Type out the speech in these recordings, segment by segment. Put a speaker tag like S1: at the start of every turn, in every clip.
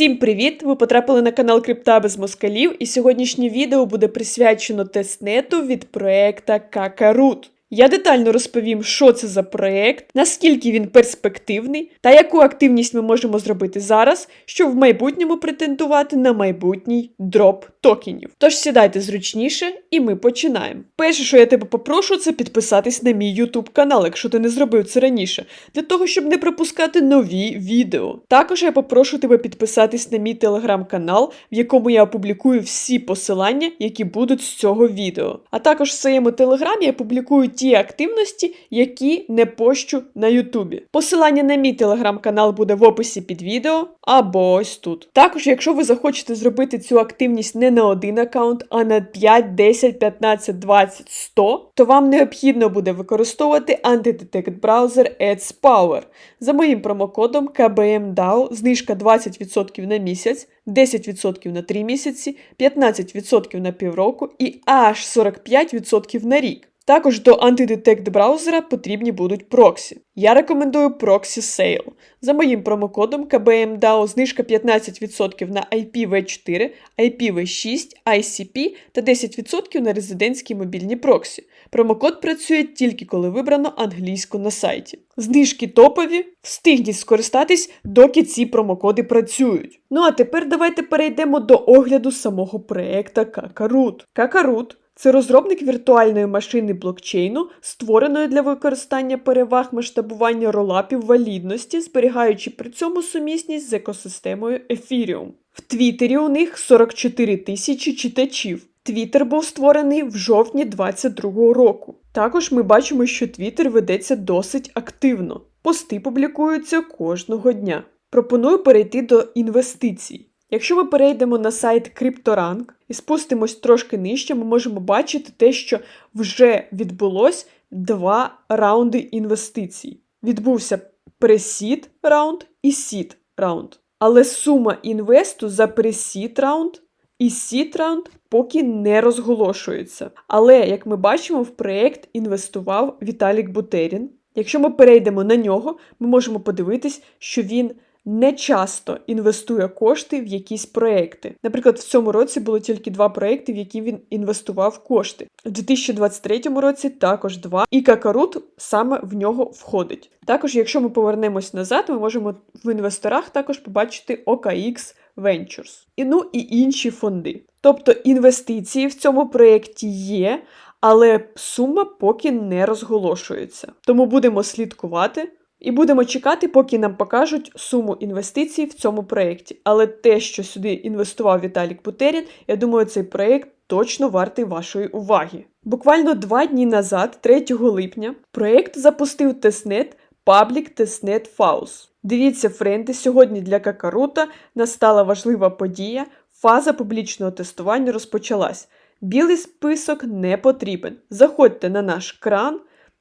S1: Всім привіт! Ви потрапили на канал Крипта без москалів, і сьогоднішнє відео буде присвячено тестнету від проекта Какарут. Я детально розповім, що це за проект, наскільки він перспективний та яку активність ми можемо зробити зараз, щоб в майбутньому претендувати на майбутній дроп токенів. Тож сідайте зручніше, і ми починаємо. Перше, що я тебе попрошу, це підписатись на мій YouTube канал, якщо ти не зробив це раніше, для того, щоб не пропускати нові відео. Також я попрошу тебе підписатись на мій телеграм-канал, в якому я опублікую всі посилання, які будуть з цього відео. А також в своєму телеграмі я публікую ті активності, які не пощу на Ютубі. Посилання на мій телеграм-канал буде в описі під відео або ось тут. Також, якщо ви захочете зробити цю активність не на один аккаунт, а на 5, 10, 15, 20, 100, то вам необхідно буде використовувати антидетект браузер AdsPower. За моїм промокодом KBMDAO знижка 20% на місяць, 10% на 3 місяці, 15% на півроку і аж 45% на рік. Також до антидетект браузера потрібні будуть проксі. Я рекомендую Proxy Sale. За моїм промокодом KBMDAO знижка 15% на IPv4, IPv6, ICP та 10% на резидентські мобільні проксі. Промокод працює тільки коли вибрано англійську на сайті. Знижки топові, встигніть скористатись, доки ці промокоди працюють. Ну а тепер давайте перейдемо до огляду самого проекта Kakarot. Kakarot це розробник віртуальної машини блокчейну, створеної для використання переваг масштабування ролапів валідності, зберігаючи при цьому сумісність з екосистемою Ethereum. В Твіттері у них 44 тисячі читачів. Твіттер був створений в жовтні 2022 року. Також ми бачимо, що Твіттер ведеться досить активно. Пости публікуються кожного дня. Пропоную перейти до інвестицій. Якщо ми перейдемо на сайт CryptoRank і спустимось трошки нижче, ми можемо бачити те, що вже відбулось два раунди інвестицій. Відбувся пресід раунд і сід раунд. Але сума інвесту за пресід раунд і сід раунд поки не розголошується. Але, як ми бачимо, в проєкт інвестував Віталік Бутерін. Якщо ми перейдемо на нього, ми можемо подивитись, що він не часто інвестує кошти в якісь проекти. Наприклад, в цьому році було тільки два проекти, в які він інвестував кошти. У 2023 році також два, і Какарут саме в нього входить. Також, якщо ми повернемось назад, ми можемо в інвесторах також побачити OKX Ventures. І ну і інші фонди. Тобто інвестиції в цьому проєкті є, але сума поки не розголошується. Тому будемо слідкувати. І будемо чекати, поки нам покажуть суму інвестицій в цьому проєкті. Але те, що сюди інвестував Віталік Бутерін, я думаю, цей проєкт точно вартий вашої уваги. Буквально два дні назад, 3 липня, проєкт запустив тестнет Public Testnet Faust. Дивіться, френди, сьогодні для Какарута настала важлива подія. Фаза публічного тестування розпочалась. Білий список не потрібен. Заходьте на наш кран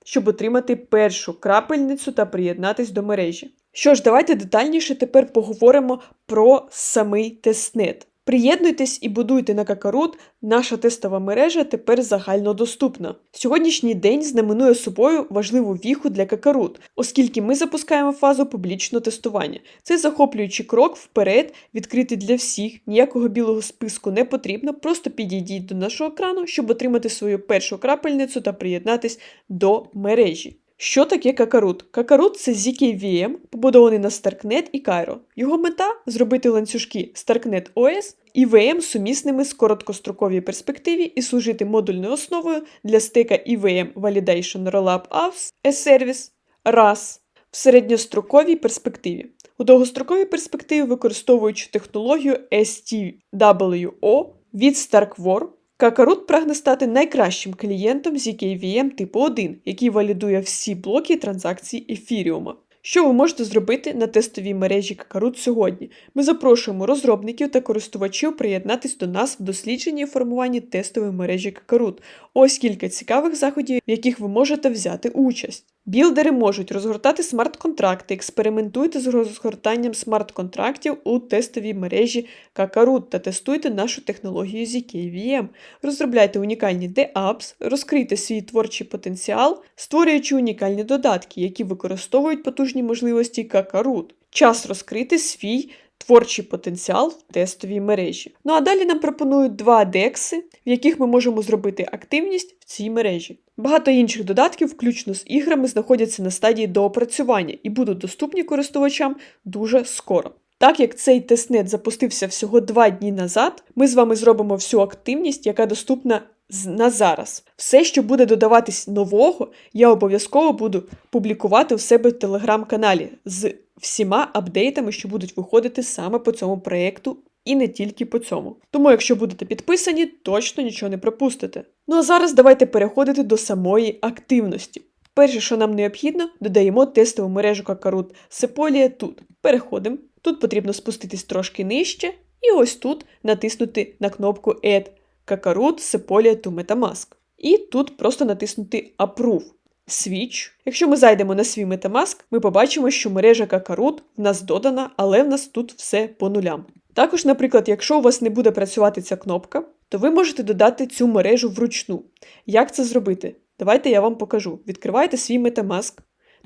S1: щоб отримати першу крапельницю та приєднатись до мережі. Що ж, давайте детальніше тепер поговоримо про самий тестнет. Приєднуйтесь і будуйте на Какарут, наша тестова мережа тепер загальнодоступна. Сьогоднішній день знаменує собою важливу віху для Какарут, оскільки ми запускаємо фазу публічного тестування. Це захоплюючий крок вперед, відкритий для всіх, ніякого білого списку не потрібно, просто підійдіть до нашого екрану, щоб отримати свою першу крапельницю та приєднатись до мережі. Що таке Какарут? Какарут це ZKVM, побудований на Starknet і Cairo. Його мета зробити ланцюжки Starknet OS і VM сумісними з короткостроковій перспективі і служити модульною основою для стека EVM Validation Rollup Apps as-Service RAS в середньостроковій перспективі. У довгостроковій перспективі використовуючи технологію STWO від StarkWar, Какарут прагне стати найкращим клієнтом ZKVM типу 1, який валідує всі блоки транзакцій ефіріума. Що ви можете зробити на тестовій мережі Какарут сьогодні? Ми запрошуємо розробників та користувачів приєднатись до нас в дослідженні і формуванні тестової мережі Какарут. Ось кілька цікавих заходів, в яких ви можете взяти участь. Білдери можуть розгортати смарт-контракти, експериментуйте з розгортанням смарт-контрактів у тестовій мережі Kakarot та тестуйте нашу технологію ZKVM, розробляйте унікальні DApps, розкрийте свій творчий потенціал, створюючи унікальні додатки, які використовують потужні можливості Kakarot. Час розкрити свій творчий потенціал в тестовій мережі. Ну а далі нам пропонують два декси, в яких ми можемо зробити активність в цій мережі. Багато інших додатків, включно з іграми, знаходяться на стадії доопрацювання і будуть доступні користувачам дуже скоро. Так як цей тестнет запустився всього два дні назад, ми з вами зробимо всю активність, яка доступна на зараз. Все, що буде додаватись нового, я обов'язково буду публікувати у себе в телеграм-каналі з всіма апдейтами, що будуть виходити саме по цьому проєкту. І не тільки по цьому. Тому, якщо будете підписані, точно нічого не пропустите. Ну а зараз давайте переходити до самої активності. Перше, що нам необхідно, додаємо тестову мережу Какарут Сеполія тут. Переходимо. Тут потрібно спуститись трошки нижче, і ось тут натиснути на кнопку Add Kakarot Sepolia to Metamask. І тут просто натиснути Approve. Switch. Якщо ми зайдемо на свій Metamask, ми побачимо, що мережа Kakarot в нас додана, але в нас тут все по нулям. Також, наприклад, якщо у вас не буде працювати ця кнопка, то ви можете додати цю мережу вручну. Як це зробити? Давайте я вам покажу. Відкриваєте свій Metamask,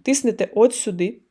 S1: тиснете от сюди,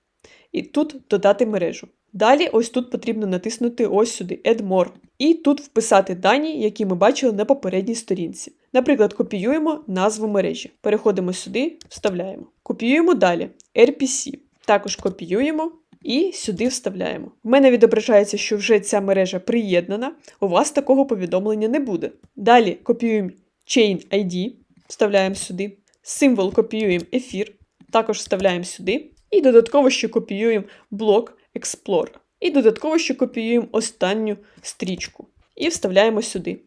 S1: і тут додати мережу. Далі, ось тут потрібно натиснути ось сюди Add More. І тут вписати дані, які ми бачили на попередній сторінці. Наприклад, копіюємо назву мережі. Переходимо сюди, вставляємо. Копіюємо далі RPC. Також копіюємо і сюди вставляємо. В мене відображається, що вже ця мережа приєднана, у вас такого повідомлення не буде. Далі копіюємо Chain ID, вставляємо сюди. Символ копіюємо ефір, також вставляємо сюди. І додатково ще копіюємо блок Explorer. І додатково ще копіюємо останню стрічку і вставляємо сюди.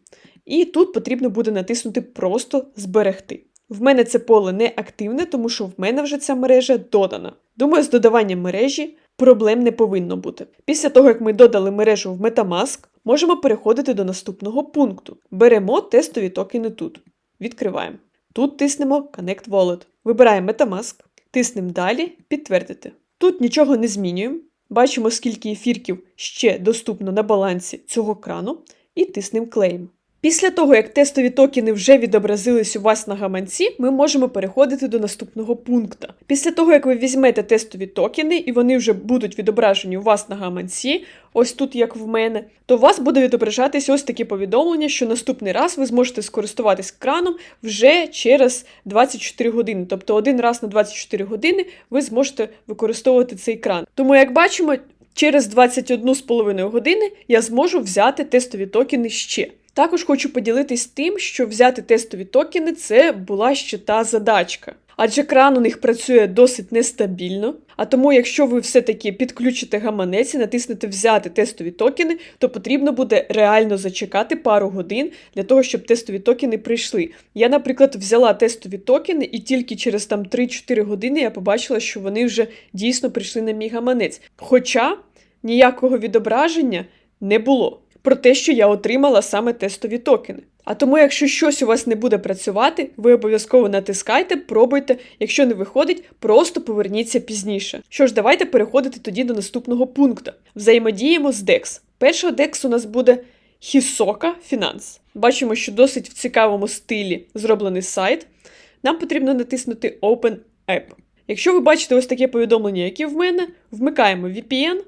S1: І тут потрібно буде натиснути просто зберегти. В мене це поле не активне, тому що в мене вже ця мережа додана. Думаю, з додаванням мережі проблем не повинно бути. Після того, як ми додали мережу в Metamask, можемо переходити до наступного пункту. Беремо тестові токени тут. Відкриваємо. Тут тиснемо Connect Wallet. Вибираємо Metamask, тиснемо далі, підтвердити. Тут нічого не змінюємо. Бачимо, скільки ефірків ще доступно на балансі цього крану, і тиснемо Claim. Після того, як тестові токени вже відобразились у вас на гаманці, ми можемо переходити до наступного пункту. Після того, як ви візьмете тестові токени і вони вже будуть відображені у вас на гаманці, ось тут, як в мене, то у вас буде відображатись ось таке повідомлення, що наступний раз ви зможете скористуватись краном вже через 24 години. Тобто один раз на 24 години ви зможете використовувати цей кран. Тому, як бачимо, через 21,5 години я зможу взяти тестові токени ще. Також хочу поділитись тим, що взяти тестові токени це була ще та задачка. Адже кран у них працює досить нестабільно. А тому, якщо ви все-таки підключите гаманець і натиснете взяти тестові токени, то потрібно буде реально зачекати пару годин для того, щоб тестові токени прийшли. Я, наприклад, взяла тестові токени, і тільки через там 3-4 години я побачила, що вони вже дійсно прийшли на мій гаманець. Хоча ніякого відображення не було про те, що я отримала саме тестові токени. А тому, якщо щось у вас не буде працювати, ви обов'язково натискайте, пробуйте. Якщо не виходить, просто поверніться пізніше. Що ж, давайте переходити тоді до наступного пункту. Взаємодіємо з DEX. Перший DEX у нас буде Hisoka Finance. Бачимо, що досить в цікавому стилі зроблений сайт. Нам потрібно натиснути Open App. Якщо ви бачите ось таке повідомлення, яке в мене, вмикаємо VPN.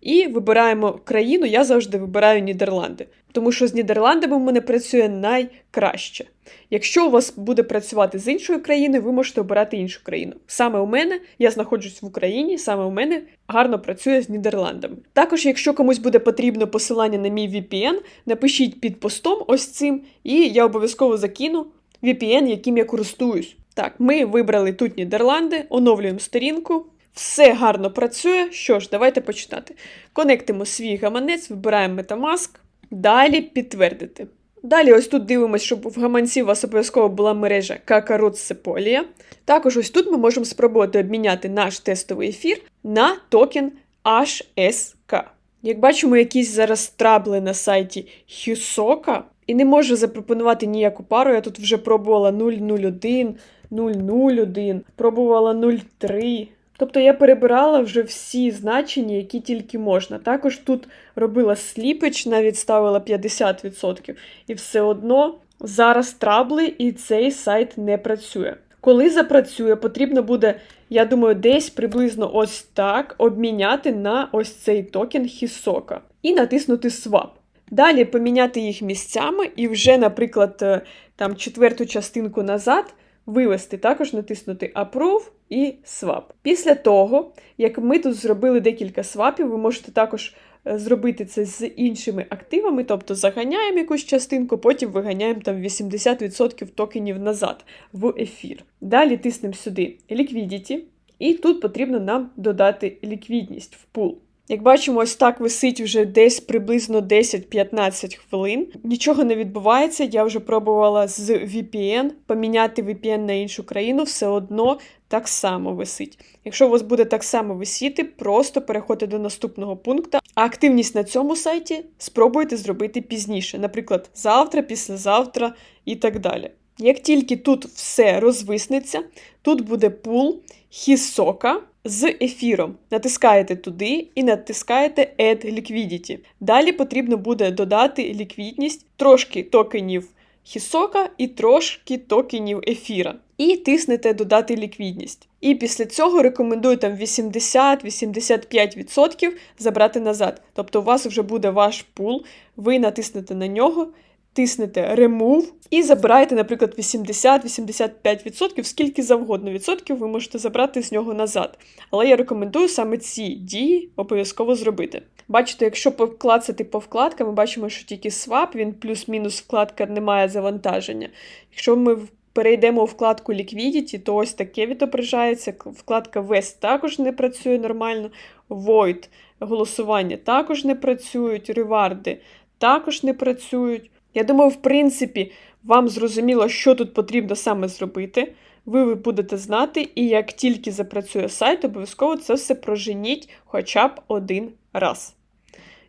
S1: І вибираємо країну, я завжди вибираю Нідерланди, тому що з Нідерландами в мене працює найкраще. Якщо у вас буде працювати з іншою країною, ви можете обирати іншу країну. Саме у мене, я знаходжусь в Україні, саме у мене гарно працює з Нідерландами. Також, якщо комусь буде потрібно посилання на мій VPN, напишіть під постом ось цим, і я обов'язково закину VPN, яким я користуюсь. Так, ми вибрали тут Нідерланди, оновлюємо сторінку. Все гарно працює. Що ж, давайте починати. Конектимо свій гаманець, вибираємо Metamask. Далі підтвердити. Далі, ось тут дивимося, щоб в гаманці у вас обов'язково була мережа Kakarot Sepolia. Також ось тут ми можемо спробувати обміняти наш тестовий ефір на токен HSK. Як бачимо, якісь зараз трабли на сайті Hisoka, і не можу запропонувати ніяку пару. Я тут вже пробувала 001, 001, пробувала 03. Тобто я перебирала вже всі значення, які тільки можна. Також тут робила сліпич, навіть ставила 50%. І все одно зараз трабли, і цей сайт не працює. Коли запрацює, потрібно буде, я думаю, десь приблизно ось так обміняти на ось цей токен Hisoka. і натиснути Swap. Далі поміняти їх місцями і вже, наприклад, е, там четверту частинку назад вивести, також натиснути Approve і Swap. Після того, як ми тут зробили декілька свапів, ви можете також е, зробити це з іншими активами, тобто заганяємо якусь частинку, потім виганяємо там 80% токенів назад в ефір. Далі тиснемо сюди Liquidity, і тут потрібно нам додати ліквідність в пул. Як бачимо, ось так висить вже десь приблизно 10-15 хвилин. Нічого не відбувається. Я вже пробувала з VPN поміняти VPN на іншу країну, все одно так само висить. Якщо у вас буде так само висіти, просто переходьте до наступного пункту. А активність на цьому сайті спробуйте зробити пізніше, наприклад, завтра, післязавтра і так далі. Як тільки тут все розвиснеться, тут буде пул Хісока з ефіром. Натискаєте туди і натискаєте Add Liquidity. Далі потрібно буде додати ліквідність, трошки токенів Хісока і трошки токенів ефіра. І тиснете додати ліквідність. І після цього рекомендую там 80-85% забрати назад. Тобто у вас вже буде ваш пул, ви натиснете на нього, тиснете Remove і забираєте, наприклад, 80-85%, скільки завгодно відсотків ви можете забрати з нього назад. Але я рекомендую саме ці дії обов'язково зробити. Бачите, якщо поклацати по вкладкам, ми бачимо, що тільки swap, він плюс-мінус вкладка не має завантаження. Якщо ми перейдемо у вкладку Liquidity, то ось таке відображається. Вкладка West також не працює нормально. Void голосування також не працюють, реварди також не працюють. Я думаю, в принципі, вам зрозуміло, що тут потрібно саме зробити. Ви будете знати, і як тільки запрацює сайт, обов'язково це все проженіть хоча б один раз.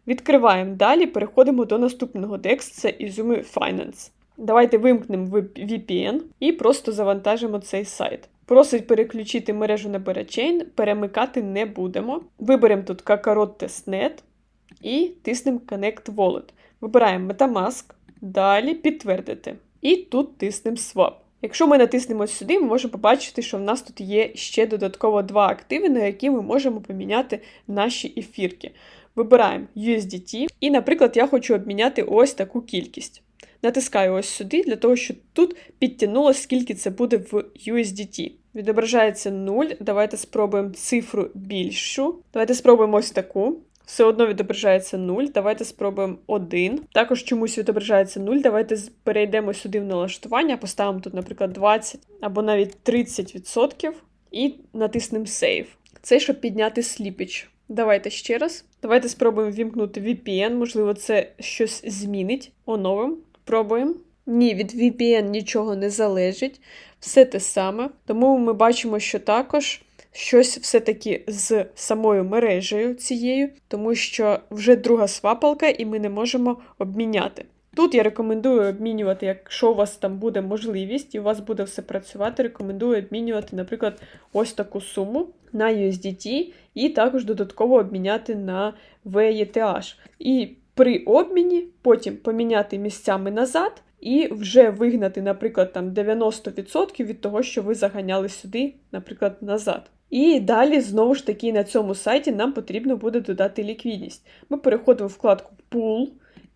S1: Відкриваємо далі, переходимо до наступного DEX, це Izumi Finance. Давайте вимкнемо VPN і просто завантажимо цей сайт. Просить переключити мережу на Berachain, перемикати не будемо. Виберемо тут Kakarot Testnet і тиснемо Connect Wallet. Вибираємо Metamask, далі підтвердити. І тут тиснемо Swap. Якщо ми натиснемо сюди, ми можемо побачити, що в нас тут є ще додатково два активи, на які ми можемо поміняти наші ефірки. Вибираємо USDT, і, наприклад, я хочу обміняти ось таку кількість. Натискаю ось сюди, для того, щоб тут підтягнулося, скільки це буде в USDT. Відображається 0. Давайте спробуємо цифру більшу. Давайте спробуємо ось таку. Все одно відображається 0. Давайте спробуємо 1. Також чомусь відображається 0. Давайте перейдемо сюди в налаштування, поставимо тут, наприклад, 20 або навіть 30% і натиснемо Save. Це щоб підняти сліпіч. Давайте ще раз. Давайте спробуємо вімкнути VPN, можливо, це щось змінить. Оновим. Пробуємо. Ні, від VPN нічого не залежить. Все те саме. Тому ми бачимо, що також щось все-таки з самою мережею цією, тому що вже друга свапалка, і ми не можемо обміняти. Тут я рекомендую обмінювати, якщо у вас там буде можливість і у вас буде все працювати, рекомендую обмінювати, наприклад, ось таку суму на USDT, і також додатково обміняти на VETH. І при обміні потім поміняти місцями назад. І вже вигнати, наприклад, там 90% від того, що ви заганяли сюди, наприклад, назад. І далі, знову ж таки, на цьому сайті нам потрібно буде додати ліквідність. Ми переходимо в вкладку Pool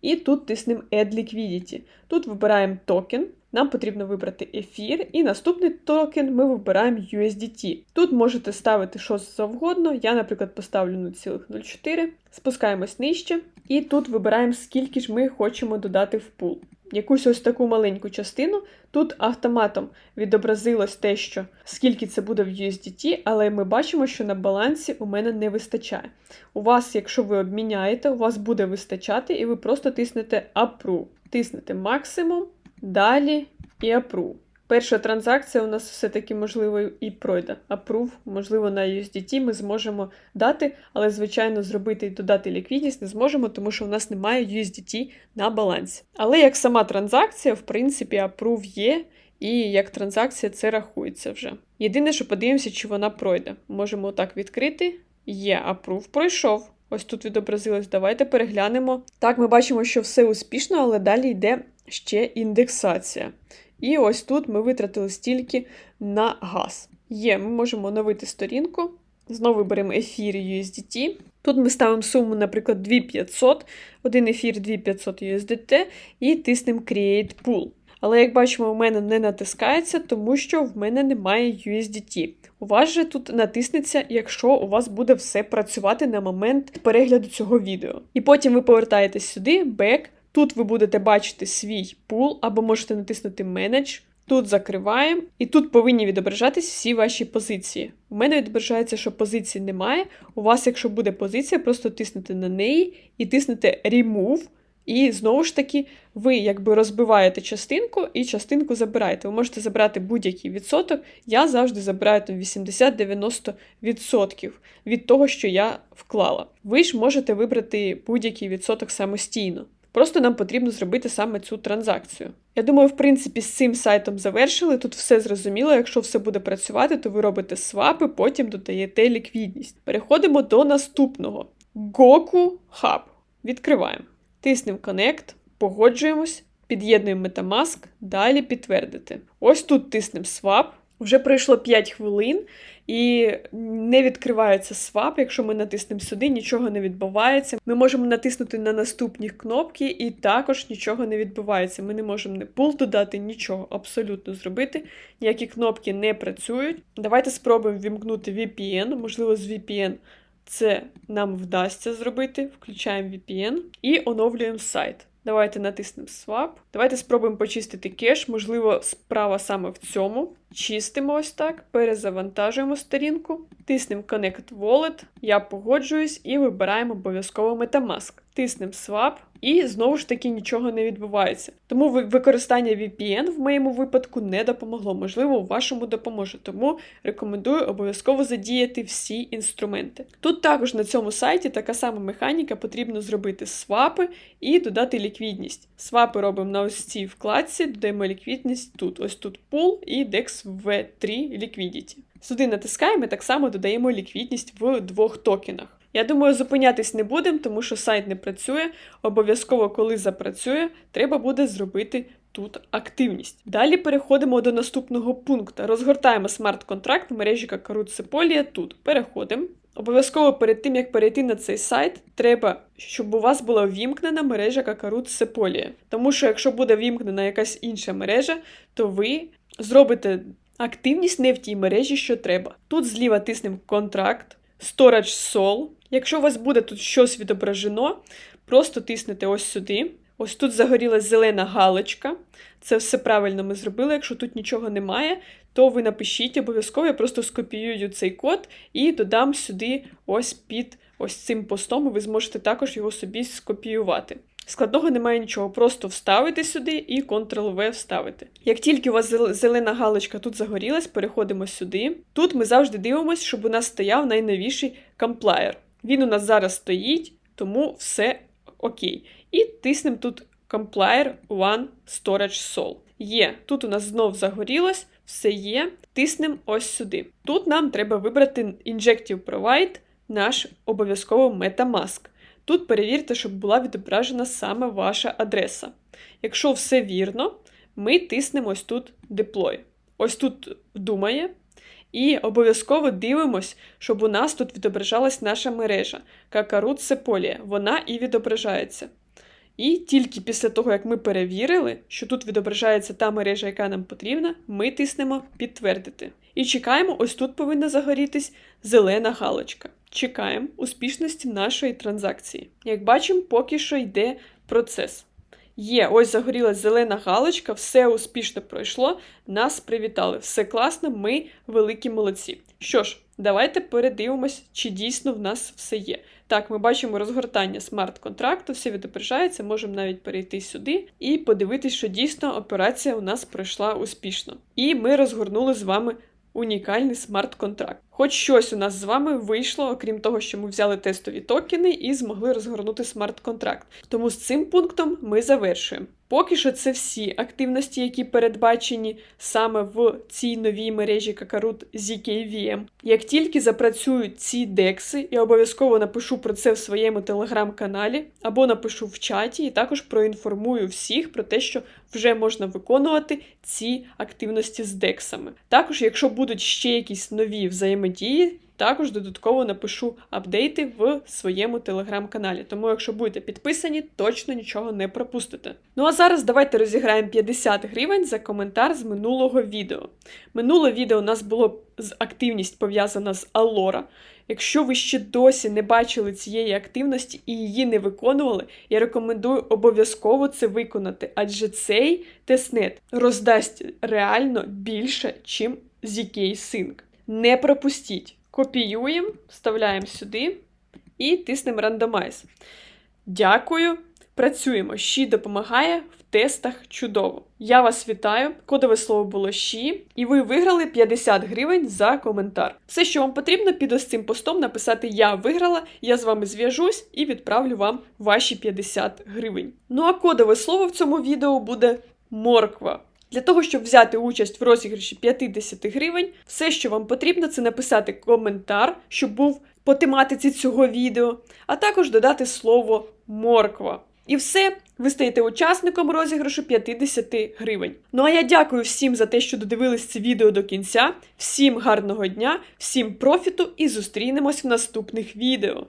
S1: і тут тиснемо Add Liquidity. Тут вибираємо токен. Нам потрібно вибрати ефір, і наступний токен ми вибираємо USDT. Тут можете ставити що завгодно. Я, наприклад, поставлю 0,04, спускаємось нижче, і тут вибираємо, скільки ж ми хочемо додати в пул якусь ось таку маленьку частину. Тут автоматом відобразилось те, що скільки це буде в USDT, але ми бачимо, що на балансі у мене не вистачає. У вас, якщо ви обміняєте, у вас буде вистачати, і ви просто тиснете Approve. Тиснете максимум, далі і Approve. Перша транзакція у нас все-таки, можливо, і пройде. Approve, можливо, на USDT ми зможемо дати, але, звичайно, зробити і додати ліквідність не зможемо, тому що у нас немає USDT на балансі. Але як сама транзакція, в принципі, Approve є, і як транзакція це рахується вже. Єдине, що подивимося, чи вона пройде. Можемо так відкрити. Є, Approve пройшов. Ось тут відобразилось. Давайте переглянемо. Так, ми бачимо, що все успішно, але далі йде ще індексація. І ось тут ми витратили стільки на газ. Є, ми можемо оновити сторінку. Знову беремо ефір USDT. Тут ми ставимо суму, наприклад, 2500, один ефір 2500 USDT і тиснемо Create Pool. Але, як бачимо, в мене не натискається, тому що в мене немає USDT. У вас же тут натиснеться, якщо у вас буде все працювати на момент перегляду цього відео. І потім ви повертаєтесь сюди, Back. Тут ви будете бачити свій пул, або можете натиснути Manage. Тут закриваємо, і тут повинні відображатись всі ваші позиції. У мене відображається, що позиції немає. У вас, якщо буде позиція, просто тиснете на неї і тиснете Remove. І знову ж таки, ви якби розбиваєте частинку і частинку забираєте. Ви можете забрати будь-який відсоток. Я завжди забираю там 80-90% від того, що я вклала. Ви ж можете вибрати будь-який відсоток самостійно. Просто нам потрібно зробити саме цю транзакцію. Я думаю, в принципі, з цим сайтом завершили. Тут все зрозуміло. Якщо все буде працювати, то ви робите свапи, потім додаєте ліквідність. Переходимо до наступного: Goku Hub. Відкриваємо. Тиснемо Connect, погоджуємось, під'єднуємо Metamask, далі підтвердити. Ось тут тиснемо Swap. Вже пройшло 5 хвилин і не відкривається свап. Якщо ми натиснемо сюди, нічого не відбувається. Ми можемо натиснути на наступні кнопки, і також нічого не відбувається. Ми не можемо не пул додати, нічого абсолютно зробити. Ніякі кнопки не працюють. Давайте спробуємо вімкнути VPN, можливо, з VPN. Це нам вдасться зробити. Включаємо VPN і оновлюємо сайт. Давайте натиснемо Swap. Давайте спробуємо почистити кеш. Можливо, справа саме в цьому. Чистимо ось так, перезавантажуємо сторінку, тиснемо Connect Wallet, я погоджуюсь і вибираємо обов'язково Metamask. Тиснемо Swap, і знову ж таки нічого не відбувається. Тому використання VPN в моєму випадку не допомогло. Можливо, у вашому допоможе. Тому рекомендую обов'язково задіяти всі інструменти. Тут також на цьому сайті така сама механіка, потрібно зробити свапи і додати ліквідність. Свапи робимо на ось цій вкладці, додаємо ліквідність тут. Ось тут пул і DEX V3 Liquidity. Сюди натискаємо і так само додаємо ліквідність в двох токенах. Я думаю, зупинятись не будемо, тому що сайт не працює. Обов'язково, коли запрацює, треба буде зробити тут активність. Далі переходимо до наступного пункту. Розгортаємо смарт-контракт в мережі Kakarot Sepolia тут. Переходимо. Обов'язково перед тим, як перейти на цей сайт, треба, щоб у вас була ввімкнена мережа Kakarot Sepolia. Тому що, якщо буде ввімкнена якась інша мережа, то ви зробите активність не в тій мережі, що треба. Тут зліва тиснемо контракт, Storage Sol. Якщо у вас буде тут щось відображено, просто тиснете ось сюди. Ось тут загорілась зелена галочка. Це все правильно ми зробили. Якщо тут нічого немає, то ви напишіть обов'язково, я просто скопіюю цей код і додам сюди ось під ось цим постом, і ви зможете також його собі скопіювати. Складного немає нічого, просто вставити сюди і Ctrl-V вставити. Як тільки у вас зелена галочка тут загорілась, переходимо сюди. Тут ми завжди дивимося, щоб у нас стояв найновіший комплаєр. Він у нас зараз стоїть, тому все окей. І тиснемо тут Complier One Storage Sol. Є, тут у нас знов загорілось, все є. Тиснемо ось сюди. Тут нам треба вибрати Injective Provide, наш обов'язково Metamask. Тут перевірте, щоб була відображена саме ваша адреса. Якщо все вірно, ми тиснемо ось тут Deploy. Ось тут думає. І обов'язково дивимось, щоб у нас тут відображалась наша мережа. Какарут Сеполія. Вона і відображається. І тільки після того, як ми перевірили, що тут відображається та мережа, яка нам потрібна, ми тиснемо підтвердити. І чекаємо, ось тут повинна загорітись зелена галочка. Чекаємо успішності нашої транзакції. Як бачимо, поки що йде процес. Є, ось загорілась зелена галочка, все успішно пройшло, нас привітали. Все класно, ми великі молодці. Що ж, давайте передивимось, чи дійсно в нас все є. Так, ми бачимо розгортання смарт-контракту, все відображається, можемо навіть перейти сюди і подивитись, що дійсно операція у нас пройшла успішно. І ми розгорнули з вами унікальний смарт-контракт. Хоч щось у нас з вами вийшло, окрім того, що ми взяли тестові токени і змогли розгорнути смарт-контракт. Тому з цим пунктом ми завершуємо. Поки що це всі активності, які передбачені саме в цій новій мережі Kakarot ZKVM. Як тільки запрацюють ці декси, я обов'язково напишу про це в своєму телеграм-каналі або напишу в чаті, і також проінформую всіх про те, що вже можна виконувати ці активності з дексами. Також, якщо будуть ще якісь нові взаємодії, Також додатково напишу апдейти в своєму телеграм-каналі. Тому, якщо будете підписані, точно нічого не пропустите. Ну а зараз давайте розіграємо 50 гривень за коментар з минулого відео. Минуле відео у нас було з активність пов'язана з Алора. Якщо ви ще досі не бачили цієї активності і її не виконували, я рекомендую обов'язково це виконати, адже цей тестнет роздасть реально більше, чим ZK Sync. Не пропустіть. Копіюємо, вставляємо сюди і тиснемо Randomize. Дякую. Працюємо. Щі допомагає в тестах чудово. Я вас вітаю. Кодове слово було щі, і ви виграли 50 гривень за коментар. Все, що вам потрібно, під ось цим постом написати Я виграла, я з вами зв'яжусь і відправлю вам ваші 50 гривень. Ну а кодове слово в цьому відео буде морква. Для того, щоб взяти участь в розіграші 50 гривень, все, що вам потрібно, це написати коментар, щоб був по тематиці цього відео, а також додати слово морква. І все, ви стаєте учасником розіграшу 50 гривень. Ну а я дякую всім за те, що додивились це відео до кінця. Всім гарного дня, всім профіту і зустрінемось в наступних відео.